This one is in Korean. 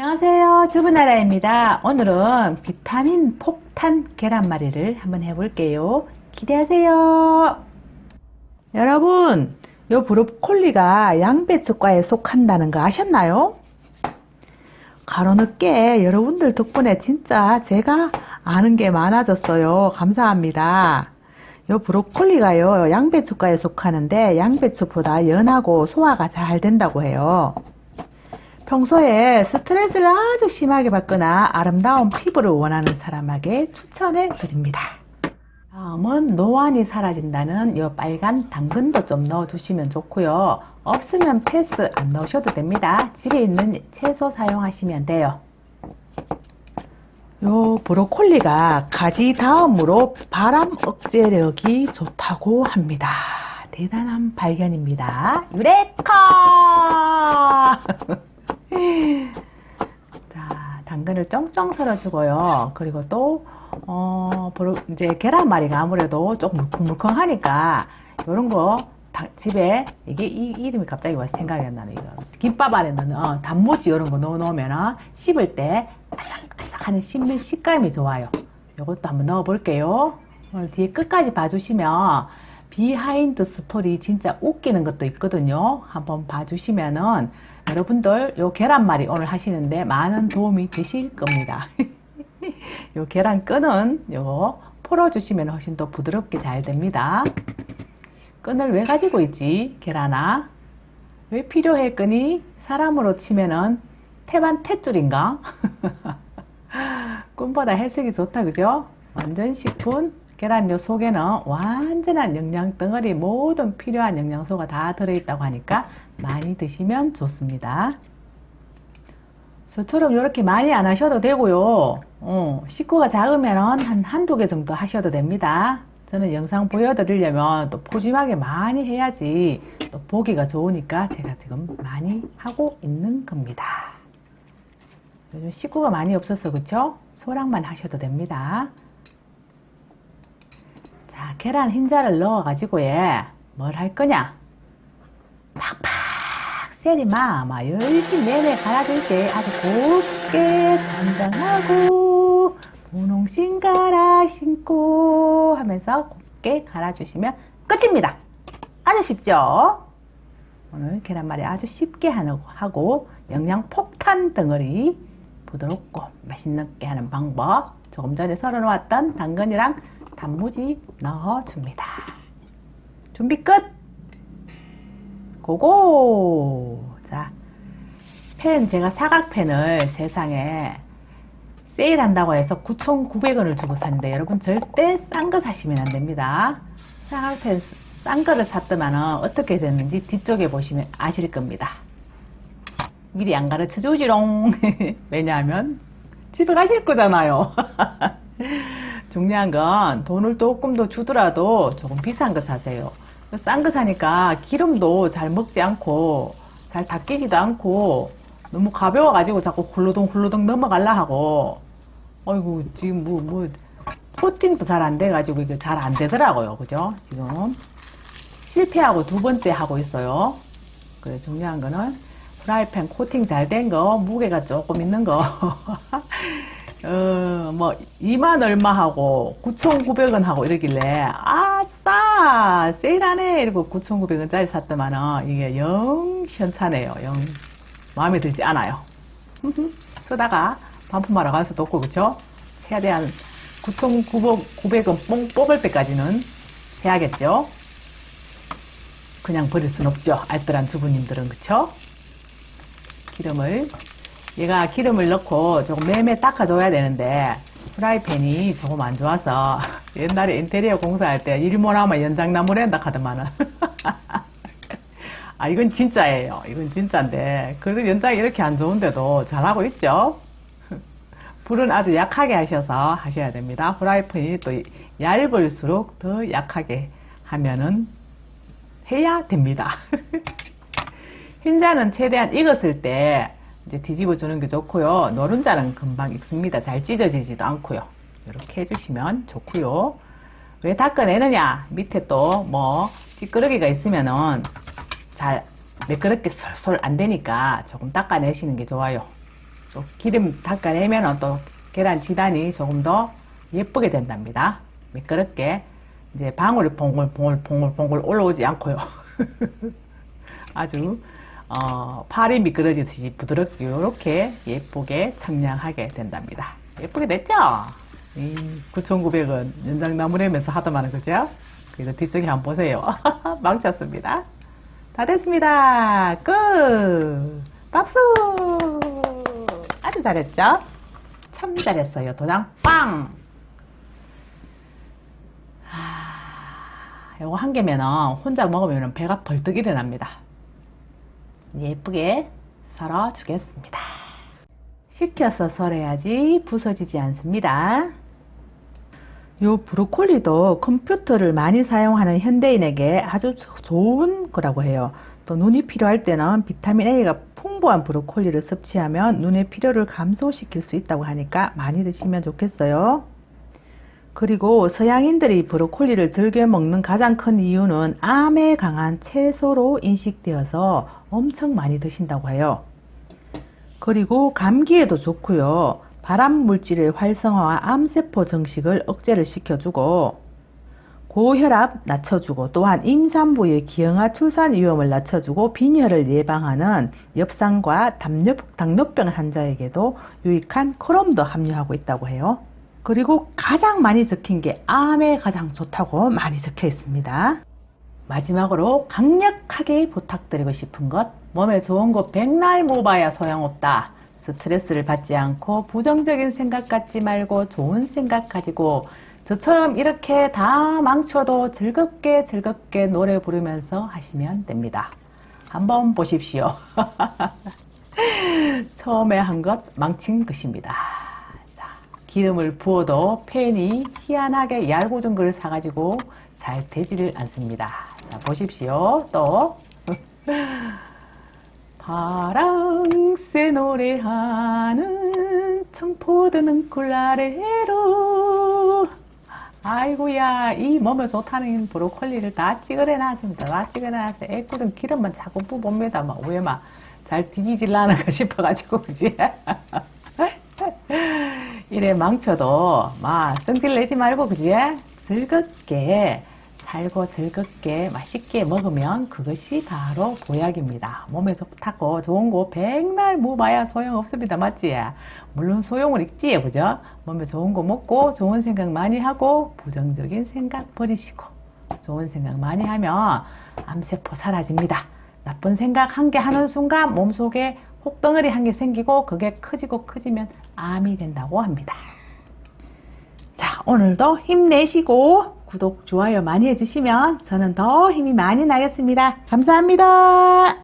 안녕하세요. 주부나라입니다. 오늘은 비타민 폭탄 계란말이를 한번 해볼게요. 기대하세요. 여러분, 요 브로콜리가 양배추과에 속한다는 거 아셨나요? 가로늦게 여러분들 덕분에 진짜 제가 아는 게 많아졌어요. 감사합니다. 요 브로콜리가요, 양배추과에 속하는데 양배추보다 연하고 소화가 잘 된다고 해요. 평소에 스트레스를 아주 심하게 받거나 아름다운 피부를 원하는 사람에게 추천해 드립니다. 다음은 노안이 사라진다는 이 빨간 당근도 좀 넣어주시면 좋고요. 없으면 패스 안 넣으셔도 됩니다. 집에 있는 채소 사용하시면 돼요. 요 브로콜리가 가지 다음으로 바람 억제력이 좋다고 합니다. 대단한 발견입니다. 유레카! 자, 당근을 쫑쫑 썰어주고요. 그리고 또, 어, 이제 계란말이가 아무래도 좀 물컹물컹하니까, 요런 거, 다- 집에, 이게, 이, 이름이 갑자기 왜 생각이 안 나네, 이거. 김밥 안에 넣는, 어, 단무지 요런 거 넣어놓으면, 씹을 때, 아삭아삭 하는 씹는 식감이 좋아요. 요것도 한번 넣어볼게요. 오늘 뒤에 끝까지 봐주시면, 비하인드 스토리 진짜 웃기는 것도 있거든요. 한번 봐주시면은, 여러분들 요 계란말이 오늘 하시는데 많은 도움이 되실 겁니다. 요 계란 끈은 요거 풀어주시면 훨씬 더 부드럽게 잘 됩니다. 끈을 왜 가지고 있지? 계란아. 왜 필요해 끈이? 사람으로 치면은 태반 탯줄인가? 끈보다 해석이 좋다 그죠? 완전 식품 계란 요 속에는 완전한 영양 덩어리 모든 필요한 영양소가 다 들어있다고 하니까 많이 드시면 좋습니다. 저처럼 이렇게 많이 안 하셔도 되고요. 어, 식구가 작으면 한 한두 개 정도 하셔도 됩니다. 저는 영상 보여드리려면 또 푸짐하게 많이 해야지 또 보기가 좋으니까 제가 지금 많이 하고 있는 겁니다. 요즘 식구가 많이 없어서 그쵸? 소량만 하셔도 됩니다. 자, 계란 흰자를 넣어가지고 예, 뭘 할 거냐? 팍팍 세리마 막 열심히 내내 갈아줄게 아주 곱게 단장하고 분홍신 갈아 신고 하면서 곱게 갈아주시면 끝입니다. 아주 쉽죠? 오늘 계란말이 아주 쉽게 하고 영양 폭탄 덩어리 부드럽고 맛있게 하는 방법 조금 전에 썰어 놓았던 당근이랑 단무지 넣어줍니다. 준비 끝! 고고! 자, 펜, 제가 사각펜을 세상에 세일한다고 해서 9,900원을 주고 샀는데 여러분 절대 싼 거 사시면 안 됩니다. 사각펜 싼 거를 샀더만은 어떻게 됐는지 뒤쪽에 보시면 아실 겁니다. 미리 안 가르쳐 주지롱. 왜냐하면 집에 가실 거잖아요. 중요한 건 돈을 조금 더 주더라도 조금 비싼 거 사세요. 싼 거 사니까 기름도 잘 먹지 않고 잘 닦이지도 않고 너무 가벼워가지고 자꾸 훌루덩 훌루덩 넘어갈라 하고 어이구 지금 뭐뭐 코팅도 잘 안 돼가지고 이게 잘 안 되더라고요. 그죠? 지금 실패하고 두 번째 하고 있어요. 그래 중요한 거는 프라이팬 코팅 잘 된 거, 무게가 조금 있는 거. 어, 뭐, 2만 얼마 하고, 9,900원 하고 이러길래, 아싸! 세일하네! 이러고 9,900원짜리 샀더만은, 이게 영 시원찮아요. 영 마음에 들지 않아요. 쓰다가 반품하러 갈 수도 없고, 그쵸? 최대한 9,900원 뽕 뽑을 때까지는 해야겠죠? 그냥 버릴 순 없죠. 알뜰한 주부님들은, 그쵸? 기름을 얘가 기름을 넣고 조금 매매 닦아줘야 되는데 프라이팬이 조금 안 좋아서 옛날에 인테리어 공사할 때 일모나면 연장나무를 한다 하더만은. 아 이건 진짜예요. 이건 진짜인데 그래도 연장이 이렇게 안 좋은데도 잘하고 있죠? 불은 아주 약하게 하셔서 하셔야 됩니다. 프라이팬이 또 얇을수록 더 약하게 하면은 해야 됩니다. 흰자는 최대한 익었을 때 이제 뒤집어 주는 게 좋고요. 노른자는 금방 익습니다. 잘 찢어지지도 않고요. 이렇게 해주시면 좋고요. 왜 닦아내느냐? 밑에 또 뭐 찌끄러기가 있으면은 잘 매끄럽게 솔솔 안 되니까 조금 닦아내시는 게 좋아요. 또 기름 닦아내면 또 계란 지단이 조금 더 예쁘게 된답니다. 미끄럽게 이제 방울이 봉글봉글봉글봉글 올라오지 않고요. 아주 어, 팔이 미끄러지듯이 부드럽게 이렇게 예쁘게 청량하게 된답니다. 예쁘게 됐죠? 이 9,900원 연장 나무래면서 하더만은 그죠? 그래서 뒤쪽에 한번 보세요. 망쳤습니다. 다 됐습니다. 끝! 박수! 아주 잘했죠? 참 잘했어요. 도장 빵! 하, 요거 한 개면은 혼자 먹으면 배가 벌떡 일어납니다. 예쁘게 썰어 주겠습니다. 식혀서 썰어야지 부서지지 않습니다. 요 브로콜리도 컴퓨터를 많이 사용하는 현대인에게 아주 좋은 거라고 해요. 또 눈이 필요할 때는 비타민 A가 풍부한 브로콜리를 섭취하면 눈의 피로를 감소시킬 수 있다고 하니까 많이 드시면 좋겠어요. 그리고 서양인들이 브로콜리를 즐겨 먹는 가장 큰 이유는 암에 강한 채소로 인식되어서 엄청 많이 드신다고 해요. 그리고 감기에도 좋고요. 발암 물질의 활성화와 암세포 증식을 억제를 시켜주고 고혈압 낮춰주고 또한 임산부의 기형아 출산 위험을 낮춰주고 빈혈을 예방하는 엽산과 당뇨, 당뇨병 환자에게도 유익한 크롬도 함유하고 있다고 해요. 그리고 가장 많이 적힌 게 암에 가장 좋다고 많이 적혀 있습니다. 마지막으로 강력하게 부탁드리고 싶은 것 몸에 좋은 거 백날 모아야 소용없다. 스트레스를 받지 않고 부정적인 생각 갖지 말고 좋은 생각 가지고 저처럼 이렇게 다 망쳐도 즐겁게 즐겁게 노래 부르면서 하시면 됩니다. 한번 보십시오. 처음에 한 것 망친 것입니다. 자, 기름을 부어도 팬이 희한하게 얇은 걸 사가지고 잘 되지를 않습니다. 자, 보십시오. 또. 파랑새 노래하는 청포도는 꿀 아래로 아이고야 이 몸에 좋다는 브로콜리를 다 찍어내놨습니다 다 찍어내놨어 애꿎은 기름만 자꾸 부봅니다 막 왜 막 잘 뒤지질라는가 싶어가지고 그지 이래 망쳐도 막 성질 내지 말고 그지 즐겁게 살고 즐겁게 맛있게 먹으면 그것이 바로 보약입니다. 몸에 좋다고 좋은 거 백날 먹어봐야 소용없습니다. 맞지? 물론 소용은 있지, 그죠? 몸에 좋은 거 먹고 좋은 생각 많이 하고 부정적인 생각 버리시고 좋은 생각 많이 하면 암세포 사라집니다. 나쁜 생각 한 개 하는 순간 몸속에 혹덩어리 한 개 생기고 그게 커지고 커지면 암이 된다고 합니다. 자, 오늘도 힘내시고 구독, 좋아요 많이 해주시면 저는 더 힘이 많이 나겠습니다. 감사합니다.